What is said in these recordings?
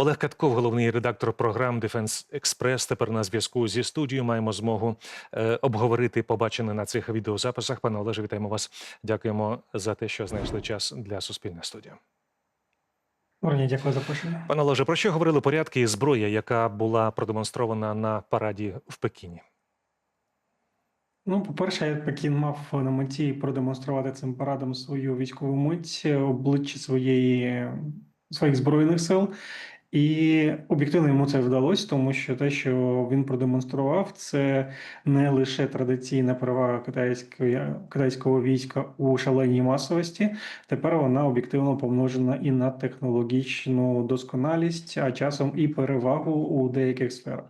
Олег Катков, головний редактор програм Defense Експрес. Тепер на зв'язку зі студією маємо змогу е, обговорити побачене на цих відеозаписах. Пане Олеже, вітаємо вас. Дякуємо за те, що знайшли час для суспільної студії. Доброго дня, дякую за запрошення. Пане Олеже, про що говорили порядки і зброя, яка була продемонстрована на параді в Пекіні? Ну, по-перше, Пекін мав на меті продемонструвати цим парадом свою військову мить, обличчя своєї своїх збройних сил. І об'єктивно йому це вдалося, тому що те, що він продемонстрував, це не лише традиційна перевага китайської китайського війська у шаленій масовості. Тепер вона об'єктивно помножена і на технологічну досконалість, а часом і перевагу у деяких сферах.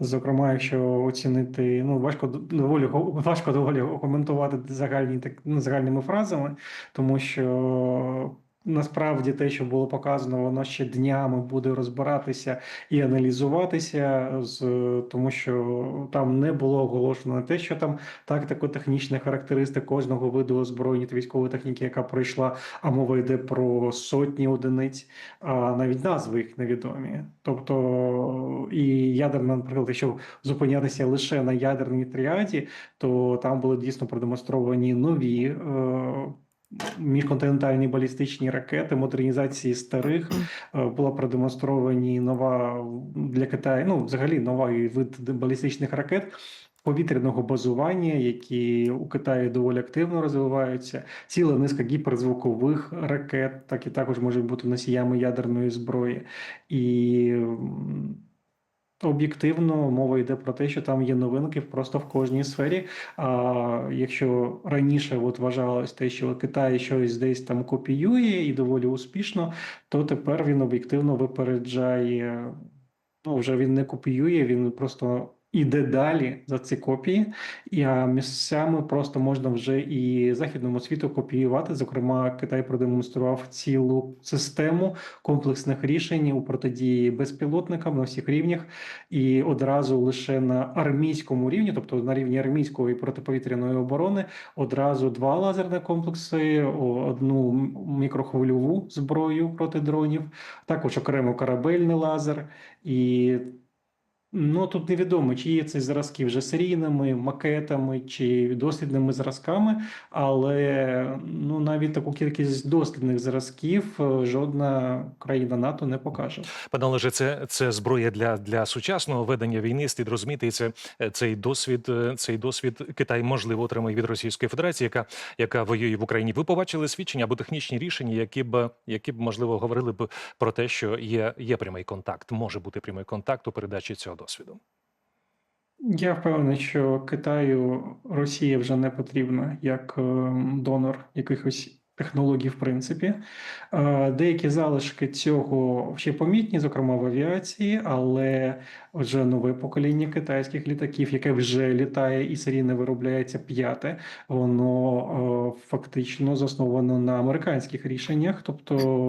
Зокрема, якщо оцінити, ну важко доволі важко доволі коментувати загальні так ну, загальними фразами, тому що насправді те, що було показано, воно ще днями буде розбиратися і аналізуватися, з тому що там не було оголошено те, що там тактико-технічні характеристики кожного виду озброєння та військової техніки, яка пройшла, а мова йде про сотні одиниць, а навіть назви їх невідомі. Тобто і ядерна, наприклад, якщо зупинятися лише на ядерній тріаді, то там були дійсно продемонстровані нові. Е Міжконтинентальні балістичні ракети, модернізації старих е, була продемонстровані нова для Китаю. Ну, взагалі, новий вид балістичних ракет повітряного базування, які у Китаї доволі активно розвиваються. Ціла низка гіперзвукових ракет, так і також можуть бути носіями ядерної зброї і. Об'єктивно мова йде про те, що там є новинки просто в кожній сфері. А якщо раніше от вважалось те, що Китай щось десь там копіює і доволі успішно, то тепер він об'єктивно випереджає. Ну вже він не копіює, він просто іде далі за ці копії, і місцями просто можна вже і західному світу копіювати. Зокрема, Китай продемонстрував цілу систему комплексних рішень у протидії безпілотникам на всіх рівнях, і одразу лише на армійському рівні, тобто на рівні армійської протиповітряної оборони, одразу два лазерні комплекси, одну мікрохвильову зброю проти дронів, також окремо корабельний лазер і. Ну тут невідомо, чи є ці зразки вже серійними макетами чи дослідними зразками, але ну навіть таку кількість дослідних зразків е, жодна країна НАТО не покаже. Пане Олеже, це це зброя для для сучасного ведення війни. Слід розуміти, це цей досвід. е, Цей досвід Китай можливо отримає від Російської Федерації, яка яка воює в Україні. Ви побачили свідчення або технічні рішення, які б які б можливо говорили б про те, що є, є прямий контакт, може бути прямий контакт у передачі цього досвіду. Я впевнений, що Китаю Росія вже не потрібна як е, донор якихось технологій, в принципі. Е, Деякі залишки цього ще помітні, зокрема в авіації, але вже нове покоління китайських літаків, яке вже літає і серійно виробляється п'яте, воно е, фактично засновано на американських рішеннях, тобто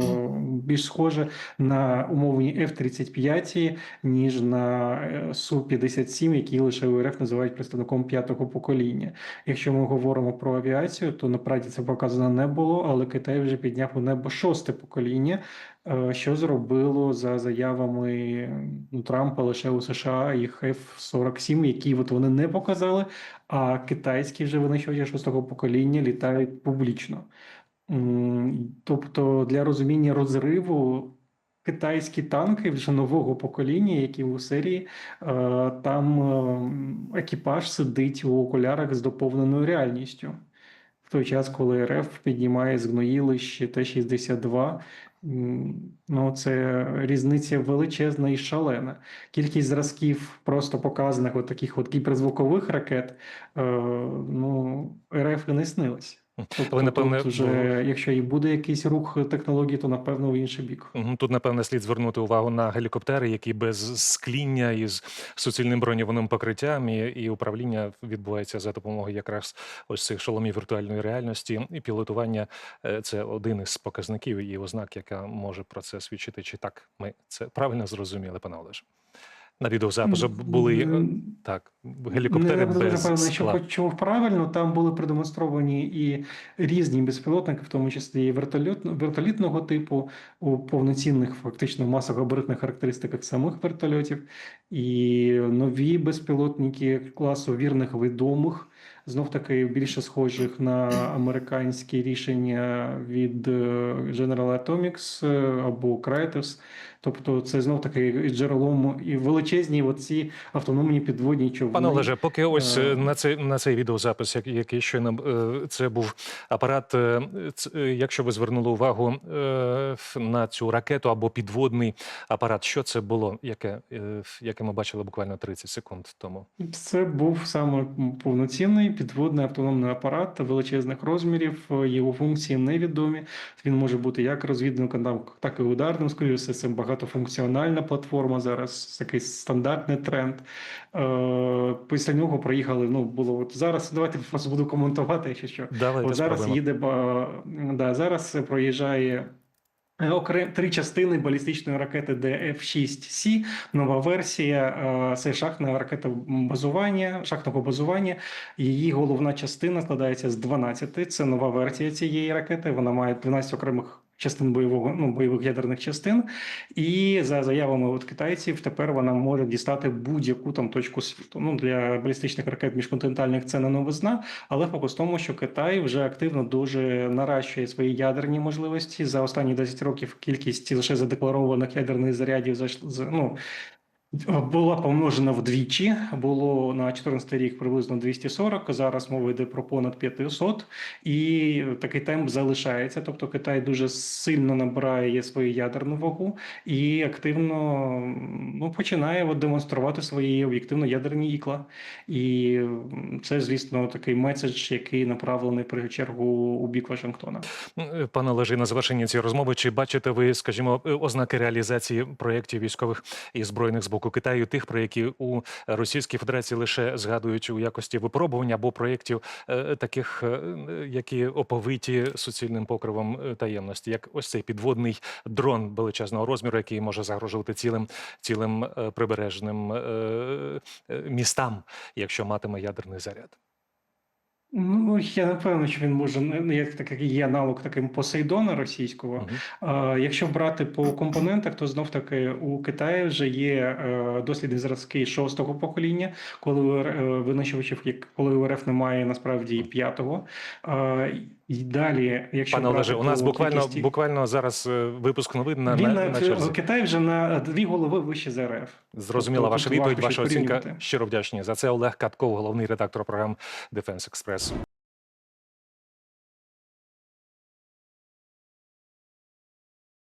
більш схоже на умовні F-35, ніж на е, Су-57, які лише у РФ називають представником п'ятого покоління. Якщо ми говоримо про авіацію, то насправді це показано не було, але Китай вже підняв у небо шосте покоління, е, що зробило за заявами ну, Трампа лише у США їх F-47, які от вони не показали, а китайські вже винищувачі шостого покоління літають публічно. Тобто для розуміння розриву китайські танки вже нового покоління, які у серії, е, там е, екіпаж сидить у окулярах з доповненою реальністю. Той час, коли РФ піднімає з гноїлища Т-62, м, ну це різниця величезна і шалена. Кількість зразків просто показаних от таких от кіберзвукових ракет, е, ну, РФ і не снилось. Тобто, Але напевне тут вже, якщо і буде якийсь рух технологій, то напевно в інший бік. Тут, напевне, слід звернути увагу на гелікоптери, які без скління із суцільним броньованим покриттям і, і управління відбувається за допомогою якраз ось цих шоломів віртуальної реальності. І пілотування е, це один із показників і ознак, яка може про це свідчити. Чи так ми це правильно зрозуміли, пане Олеже? На відеозапису були е, так гелікоптери не, не без напевно, що почув правильно. Там були продемонстровані і різні безпілотники, в тому числі і вертольот, вертолітного типу, у повноцінних, фактично масогабаритних характеристиках самих вертольотів, і нові безпілотники класу вірних відомих. Знов таки більше схожих на американські рішення від е, General Atomics е, або Kratos. Тобто, це знов таки джерелом і величезні оці автономні підводні човни. Пане Олеже, поки ось Е, е, на цей на цей відеозапис, як- який щойно це був апарат. Якщо ви звернули увагу на цю ракету або підводний апарат, що це було, яке, яке ми бачили буквально 30 секунд тому? Це був саме повноцінний підводний автономний апарат величезних розмірів. Його функції невідомі. Він може бути як розвідником, так і ударним. Скоріше це багатофункціональна платформа. Зараз такий стандартний тренд. Е, Після нього проїхали. Ну було от зараз. Давайте просто буду коментувати, якщо що. Давайте От зараз їде да, зараз проїжджає. Окрем три частини балістичної ракети ДФ-6С, нова версія. е, Це шахтна ракета базування, шахтного базування. Її головна частина складається з 12. Це нова версія цієї ракети. Вона має 12 окремих частин бойового ну, бойових ядерних частин. І за заявами от китайців, тепер вона може дістати будь-яку там точку світу. Ну для балістичних ракет міжконтинентальних це не новизна, але фокус в тому, що Китай вже активно дуже наращує свої ядерні можливості за останні 10 років. Кількість лише задекларованих ядерних зарядів зайшла ну, була помножена вдвічі. Було на 14 рік приблизно 240, Зараз мова йде про понад 500. І такий темп залишається. Тобто Китай дуже сильно набирає свою ядерну вагу і активно ну, починає от демонструвати свої об'єктивно ядерні ікла. І це, звісно, такий меседж, який направлений першу чергу у бік Вашингтона. Пане Олеже, на завершення цієї розмови, чи бачите ви, скажімо, ознаки реалізації проєктів військових і збройних з боку Китаю, тих, про які у Російській Федерації лише згадують у якості випробування або проєктів е, таких, е, які оповиті суцільним покривом е, таємності, як ось цей підводний дрон величезного розміру, який може загрожувати цілим цілим прибережним містам, якщо матиме ядерний заряд. Ну, я не впевнений, що він може ну, як такий є аналог таким Посейдона російського. Мгм. А, Якщо брати по компонентах, то знов таки у Китаї вже є е, дослідні зразки шостого покоління, коли е, винищувачів, як коли УРФ РФ немає насправді і п'ятого. І далі, якщо Пане Олеже, у нас буквально кількості- буквально зараз е, випуск новин на, він на, на, на черзі. Китай вже на дві голови вище за РФ. Зрозуміла Тобто ваша відповідь, ваша оцінка. Щиро вдячні за це. Олег Катков, головний редактор програм Defense Express.